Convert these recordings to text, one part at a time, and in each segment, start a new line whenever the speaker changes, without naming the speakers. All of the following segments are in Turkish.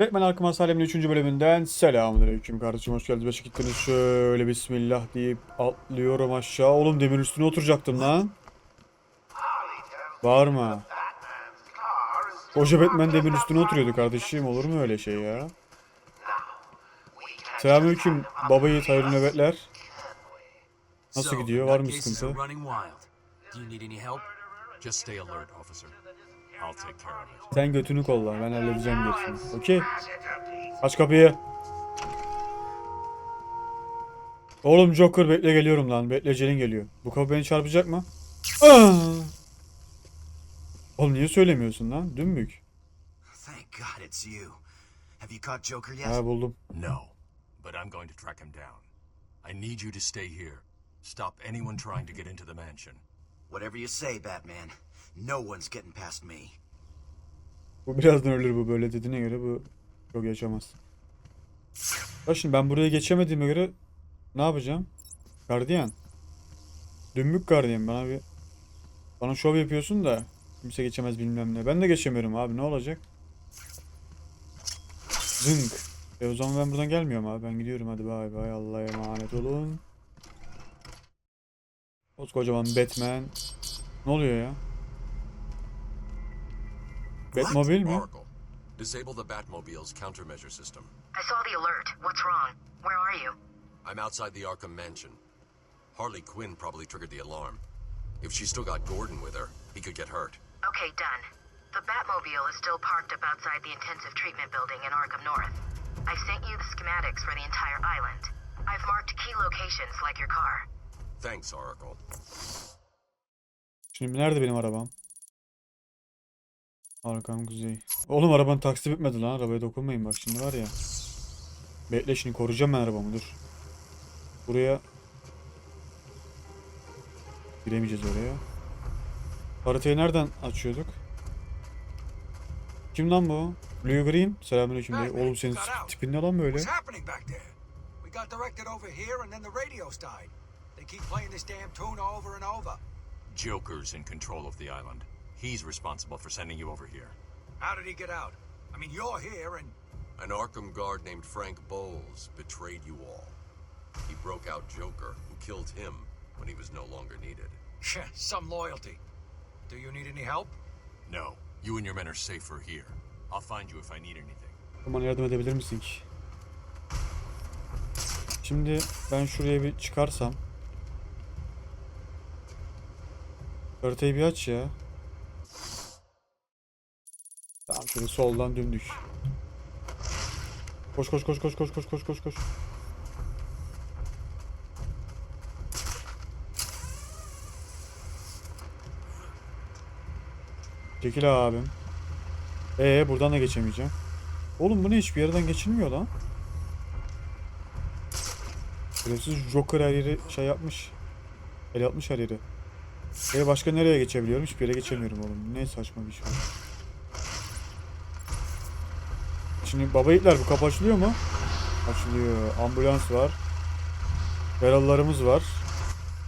Batman Arkham Asylum'un 3. bölümünden selamünaleyküm kardeşim hoş geldiniz. Beşik gittiniz şöyle bismillah deyip atlıyorum aşağı. Oğlum demir üstüne oturacaktım lan. Bağırma. Koca Batman demir üstüne oturuyordu kardeşim olur mu öyle şey ya? Selamünaleyküm baba yiğit hayırlı nöbetler. Nasıl gidiyor? Var mı sıkıntı?
Just stay alert, officer. I'll take care of it.
Sen götünü kolla ben halledeceğim gerisini. Okey. Aç kapıyı. Oğlum Joker bekle geliyorum lan. Bekle Celin geliyor. Bu kapı beni çarpacak mı? Ah! Oğlum niye söylemiyorsun lan? Dümbük.
Thank God it's you. Have you caught Joker yet?
Ha buldum.
No, but I'm going to track him down. I need you to stay here. Stop anyone trying to get into the mansion.
Whatever you say, Batman. No one's getting past me.
Bu birazdan ölür bu böyle dediğine göre bu çok yaşamaz. Ya şimdi ben buraya geçemediğime göre ne yapacağım? Gardiyan. Dümbük gardiyan bana bir bana şov yapıyorsun da kimse geçemez bilmem ne. Ben de geçemiyorum abi ne olacak? Zınk. E o zaman ben buradan gelmiyorum abi. Ben gidiyorum hadi bay bay. Allah'a emanet olun. Kocaman Batman. Ne oluyor ya? Batmobile mi?
Oracle, disable the Batmobile's countermeasure system.
I saw the alert. What's wrong? Where are you?
I'm outside the Arkham Mansion. Harley Quinn probably triggered the alarm. If she's still got Gordon with her, he could get hurt.
Okay, done. The Batmobile is still parked up outside the intensive treatment building in Arkham North. I sent you the schematics for the entire island. I've marked key locations like your car.
Thanks, Oracle.
Şimdi nerede benim arabam? Arkam kuzey. Oğlum arabanın taksi bitmedi lan. Arabaya dokunmayın bak şimdi var ya. Bekle şimdi koruyacağım ben arabamı dur. Buraya giremeyeceğiz oraya. Haritayı nereden açıyorduk? Kim lan bu? Blue Green. Selamünaleyküm. Oğlum senin tipin ne lan böyle?
What's happening back there? We got directed over here and then the radios died. They keep playing this damn tune over and over.
Joker's in control of the island. He's responsible for sending you over here.
How did he get out? I mean, you're here and
An Arkham guard named Frank Bowles betrayed you all. He broke out Joker, who killed him when he was no longer needed.
some loyalty. Do you need any help?
No, you and your men are safer here. I'll find you if I need anything.
Bana yardım edebilir misin ki? Şimdi ben şuraya bir çıkarsam. Haritayı bir aç ya. Şöyle soldan dümdük. Koş koş koş koş koş koş koş koş koş. Çekil abim. Ee buradan da geçemeyeceğim. Oğlum bu ne hiçbir yerden geçilmiyor lan. Şerefsiz Joker her yeri şey yapmış. El yapmış her yeri. E başka nereye geçebiliyorum? Hiçbir yere geçemiyorum oğlum. Ne saçma bir şey. Şimdi baba yiğitler bu kapı açılıyor mu? Açılıyor. Ambulans var. Yaralılarımız var.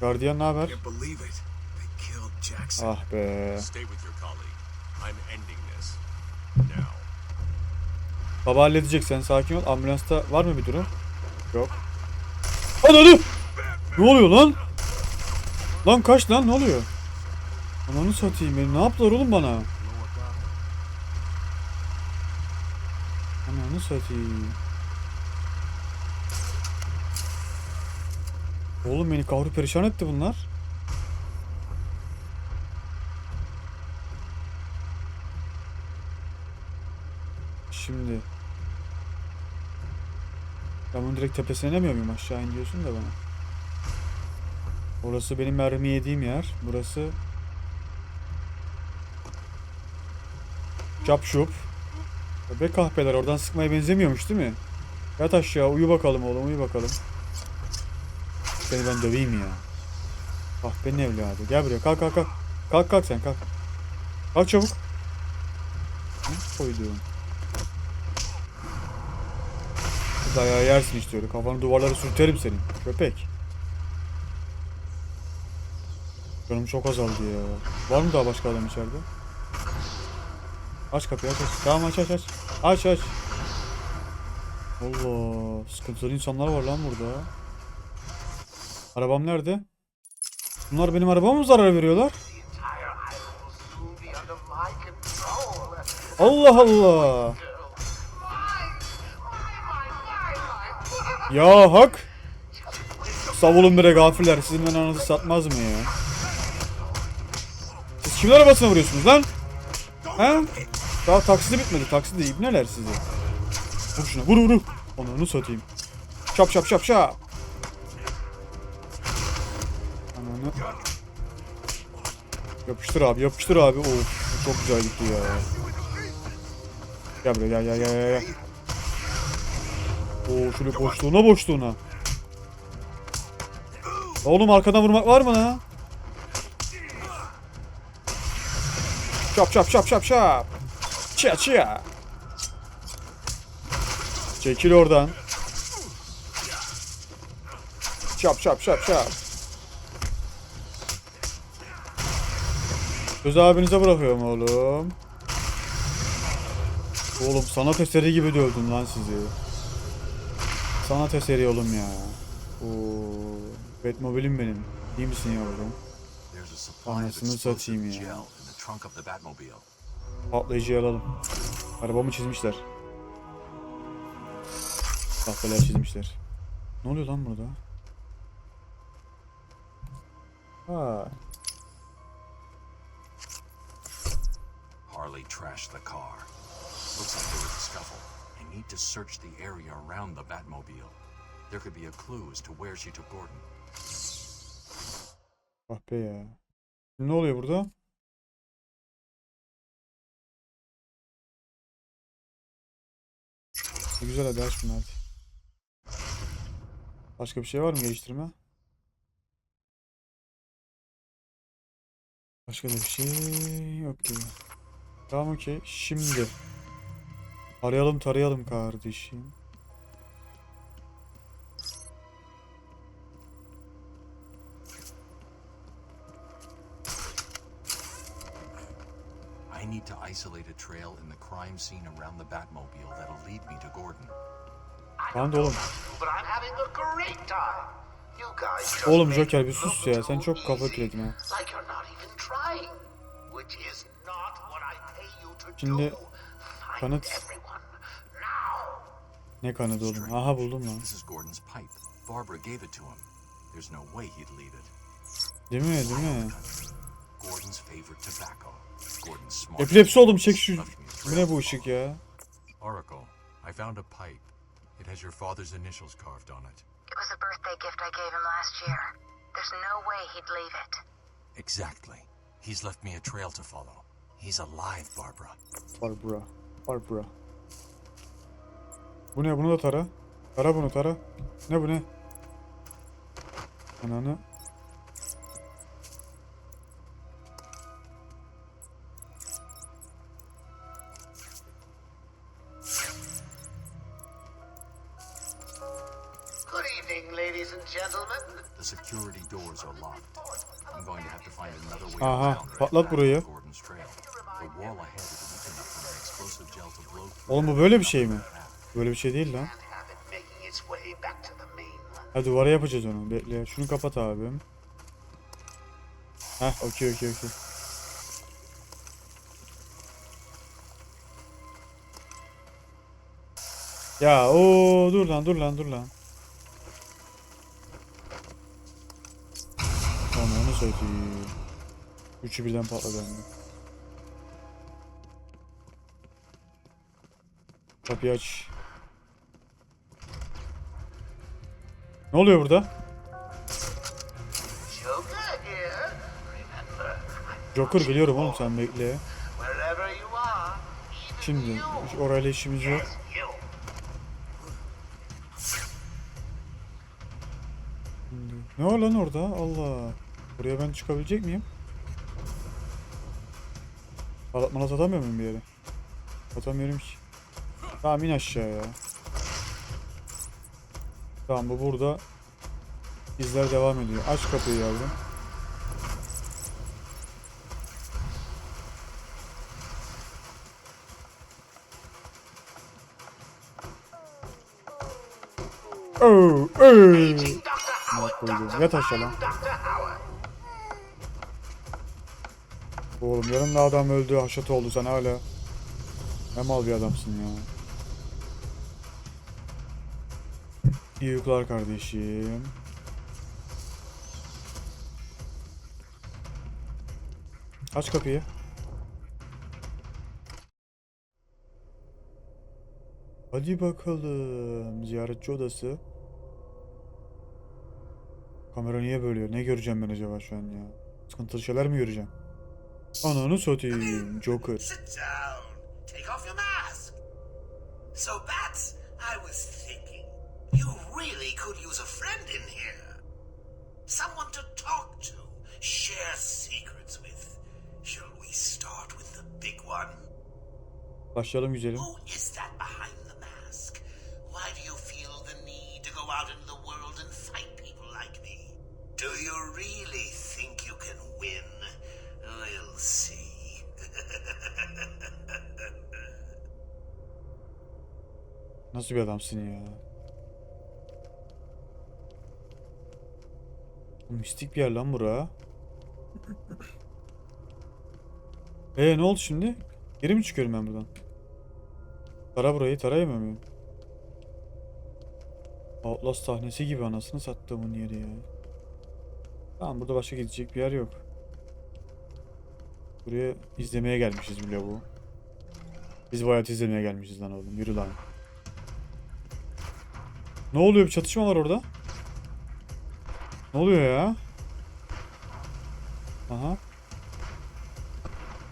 Gardiyan ne haber? Ah be. Baba halledecek sen sakin ol. Ambulansta var mı bir durum? Yok. Ananı! Ne oluyor lan? Lan kaç lan ne oluyor? Ananı satayım beni. Ne yaptılar oğlum bana? Ananı satayım. Oğlum beni kavru perişan etti bunlar. Şimdi. Ben bunu direkt tepesine inemiyor muyum? Aşağı in diyorsun da bana. Orası benim mermi yediğim yer. Burası... Çap şup. Be kahpeler oradan sıkmaya benzemiyormuş değil mi? Yat aşağı uyu bakalım oğlum uyu bakalım. Seni ben döveyim ya. Ah benim evladı. Gel buraya kalk kalk kalk. Kalk kalk sen kalk. Kalk çabuk. Hı, Koyduğum. Dayağı yersin işte. Kafanı duvarlara sürterim senin. Köpek. Canım çok azaldı ya. Var mı daha başka adam içeride? Aç kapıyı aç aç. Tamam aç aç aç. Aç aç. Allah sıkıntılı insanlar var lan burada. Arabam nerede? Bunlar benim arabama mı zarar veriyorlar? Allah Allah. Ya hak. Savulun bre gafirler. Sizin ben ananızı satmaz mı ya? Siz kimin arabasına vuruyorsunuz lan? He? Daha taksidi bitmedi. Taksidi ibneler sizi. Vur şuna. Vur vur. Onu satayım. Şap şap şap şap. Ananı. Yapıştır abi yapıştır abi. Of çok güzel gitti ya. Gel buraya gel gel gel gel. Oo şöyle boşluğuna boşluğuna. Oğlum arkadan vurmak var mı lan? Şap şap şap şap şap. Çia çia. Çekil oradan. Şap şap şap şap. Söz abinize bırakıyorum oğlum. Oğlum sanat eseri gibi dövdüm lan sizi. Sanat eseri oğlum ya. Oo, Batmobile'im benim. İyi misin yavrum? Anasını satayım ya. Patlayıcıyı alalım. Arabamı çizmişler. Tahtalar çizmişler. Ne oluyor lan burada? Ha,
Harley trashed the car. Looks like there was a scuffle. I need to search the area around the Batmobile. There could be a clue as to where she took Gordon.
ah be ya. Ne oluyor burada? Güzel hadi aç bunu hadi. Başka bir şey var mı geliştirme? Başka da bir şey yok gibi. Tamam okey. Şimdi. Arayalım tarayalım kardeşim.
I need to isolate a trail in the crime scene around the Batmobile that'll lead me to Gordon.
Oğlum. Oğlum Joker bir
it
sus ya. Sen çok kafa
easy,
kiredin ha. Şimdi kanıt-. Ne kanadı oğlum? Aha buldum lan.
This is Gordon's pipe. Barbara gave it to him. There's no way he'd leave it.
Değil mi? Değil mi?
Gordon's favorite tobacco.
Epilepsi oldum çek şu. Bu ne bu ışık ya?
Oracle, I found a pipe. It has your father's initials carved on it.
It was a birthday gift I gave him last year. There's no way he'd leave it.
Exactly. He's left me a trail to follow. He's alive, Barbara.
Barbara. Barbara. Bu ne? Bunu da tara. Tara bunu tara. Ne bu ne? Ananı.
To blow through.
Oğlum bu böyle bir şey mi? Böyle bir şey değil lan. Ha duvara yapacağız onu. Bekle. Şunu kapat abim. Heh okey okey okey. Ya o dur lan dur lan dur lan. Onu onu satayım. Üçü birden patladı. Kapıyı aç. Ne oluyor burada?
Joker
biliyorum oğlum sen bekle. Şimdi orayla işimiz yok. Ne var lan orada? Allah. Buraya ben çıkabilecek miyim? Alat malat atamıyor muyum bir yere? Atamıyorum ki. Tamam in aşağıya. Tamam bu burada. İzler devam ediyor. Aç kapıyı yavrum. Koydum.
Dr.
Yat aşağı lan. Oğlum yanımda adam öldü, haşat oldu sen hala. Ne mal bir adamsın ya. İyi uykular kardeşim. Aç kapıyı. Hadi bakalım. Ziyaretçi odası. Kamera niye bölüyor? Ne göreceğim ben acaba şu an ya? Sıkıntılı şeyler mi göreceğim? Ananı satayım. Joker.
Sit down. Take off your mask. So, Bats, I was thinking, you really could use a friend in here. Someone to talk to, share secrets with. Shall we start with the big one?
Başlayalım güzelim.
Who is that behind the mask? Why do you feel the need to go out into the world and fight people like me? Do you really
Nasıl bir adamsın ya? Mistik bir yer lan bura. Ee ne oldu şimdi? Geri mi çıkıyorum ben buradan? Tara burayı tarayamıyor muyum? Outlast sahnesi gibi anasını sattığımın yeri ya. Tamam burada başka gidecek bir yer yok. Buraya izlemeye gelmişiz bile bu. Biz bu hayatı izlemeye gelmişiz lan oğlum. Yürü lan. Ne oluyor? Bir çatışma var orada. Ne oluyor ya? Aha.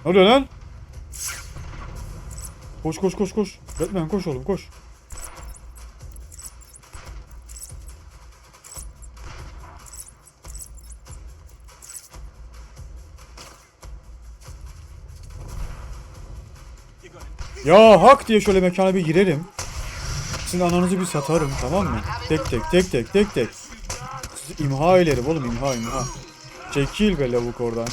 Ne oluyor lan? Koş koş koş koş. Batman koş oğlum koş. Ya hak diye şöyle mekana bir girerim. Sizin ananızı bir satarım tamam mı? Tek tek tek tek tek tek. Sizi imha ederim oğlum imha imha. Çekil be lavuk oradan.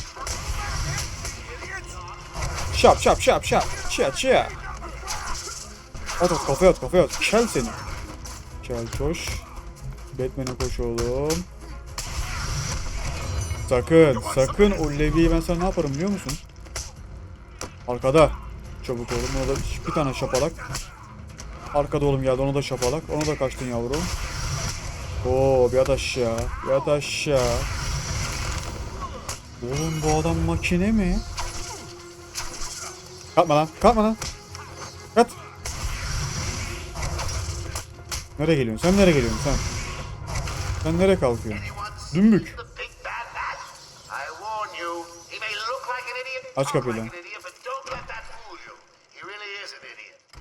Şap şap şap şap. Çia çia. At at kafaya at kafaya at. Kel seni. Kel koş. Batman'e koş oğlum. Sakın sakın o levyeyi ben sana ne yaparım biliyor musun? Arkada. Çabuk oğlum ona da bir tane şapalak. Arkada oğlum geldi ona da şapalak. Ona da kaçtın yavrum. Oo bir at aşağı. Bir at aşağı. Oğlum bu adam makine mi? Kalkma lan. Kalkma lan. Kat. Nereye geliyorsun? Sen nereye geliyorsun sen? Sen nereye kalkıyorsun? Dümbük.
The big bad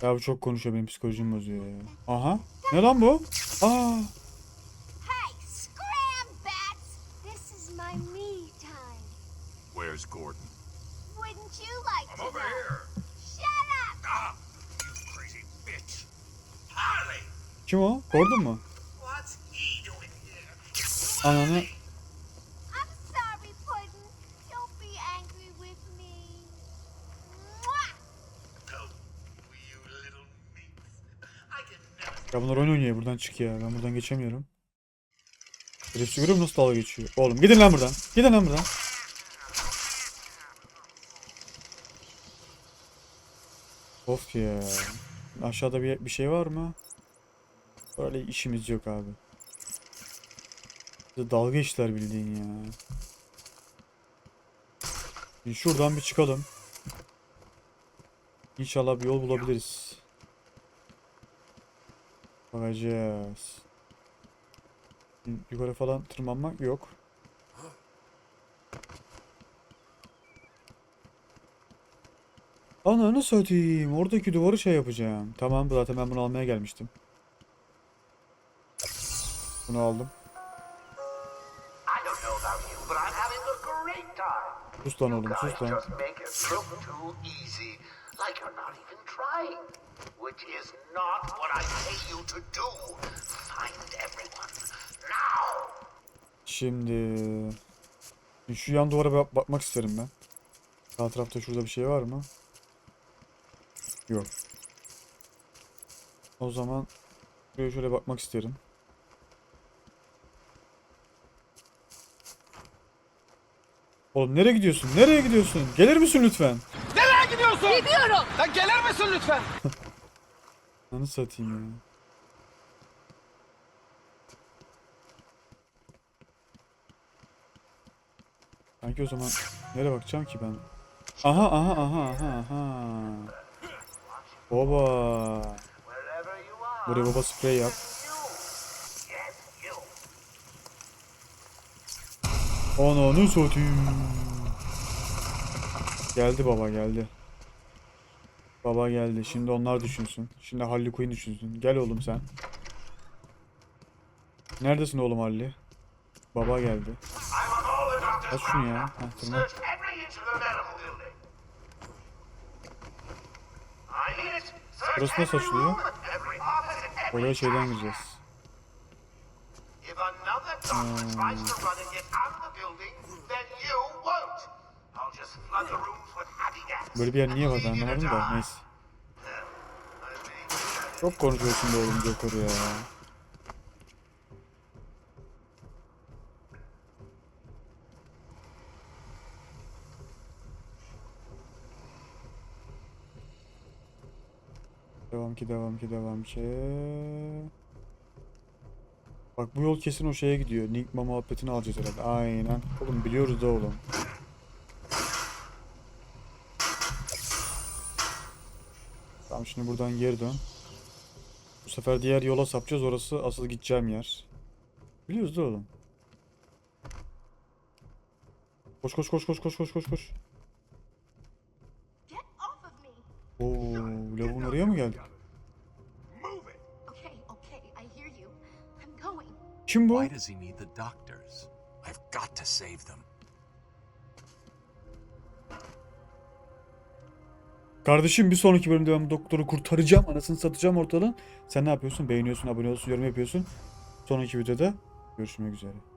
Ya bu çok konuşuyor benim psikolojim bozuyor ya. Aha. Ne lan bu? Aa.
Hey, scram, bats! This is my me time.
Where's Gordon?
Wouldn't you like to
Over
know?
here.
Shut up!
Ah, you crazy bitch.
Harley,
Kim o? Gordon mu?
what's he doing here?
Ananı. Ya bunlar oyun oynuyor buradan çık ya. Ben buradan geçemiyorum. Hepsi görüyor musun nasıl dalga geçiyor? Oğlum gidin lan buradan. Gidin lan buradan. Of ya. Aşağıda bir, bir şey var mı? Böyle işimiz yok abi. Dalga geçtiler bildiğin ya. Şimdi şuradan bir çıkalım. İnşallah bir yol bulabiliriz. Bakacağız. Yukarı falan tırmanmak yok. Ananı satayım. Oradaki duvarı şey yapacağım. Tamam zaten ben bunu almaya gelmiştim. Bunu aldım. Sus lan oğlum sus lan
like you're not even trying, which is not what I pay you to do. Find everyone now.
Şimdi şu yan duvara bak bakmak isterim ben. Sağ tarafta şurada bir şey var mı? Yok. O zaman şöyle şöyle bakmak isterim. Oğlum nereye gidiyorsun? Nereye gidiyorsun? Gelir misin lütfen?
Gidiyorsun? Gidiyorum. Lan gelir misin lütfen?
Anı satayım ya. Sanki o zaman nereye bakacağım ki ben? Aha aha aha aha aha. Baba. Buraya baba sprey yap. Ananı satayım. Geldi baba geldi. Baba geldi. Şimdi onlar düşünsün. Şimdi Harley Quinn düşünsün. Gel oğlum sen. Neredesin oğlum Harley? Baba geldi. Aç şunu ya. Heh, tırnak. Burası nasıl açılıyor? Oraya şeyden gireceğiz.
If
Böyle bir yer niye var ben anlamadım da neyse. Çok konuşuyorsun be oğlum Joker ya. Devam ki devam ki devam ki. Bak bu yol kesin o şeye gidiyor. Nigma muhabbetini alacağız herhalde. Aynen. Oğlum biliyoruz da oğlum. Tamam şimdi buradan geri dön. Bu sefer diğer yola sapacağız. Orası asıl gideceğim yer. Biliyoruz da oğlum. Koş koş koş koş koş koş koş koş. Oo, lavuğun oraya mı geldik? Kim bu?
Why does he need the doctors? I've got to save them.
Kardeşim bir sonraki bölümde ben doktoru kurtaracağım. Anasını satacağım ortalığın. Sen ne yapıyorsun? Beğeniyorsun, abone oluyorsun, yorum yapıyorsun. Sonraki videoda görüşmek üzere.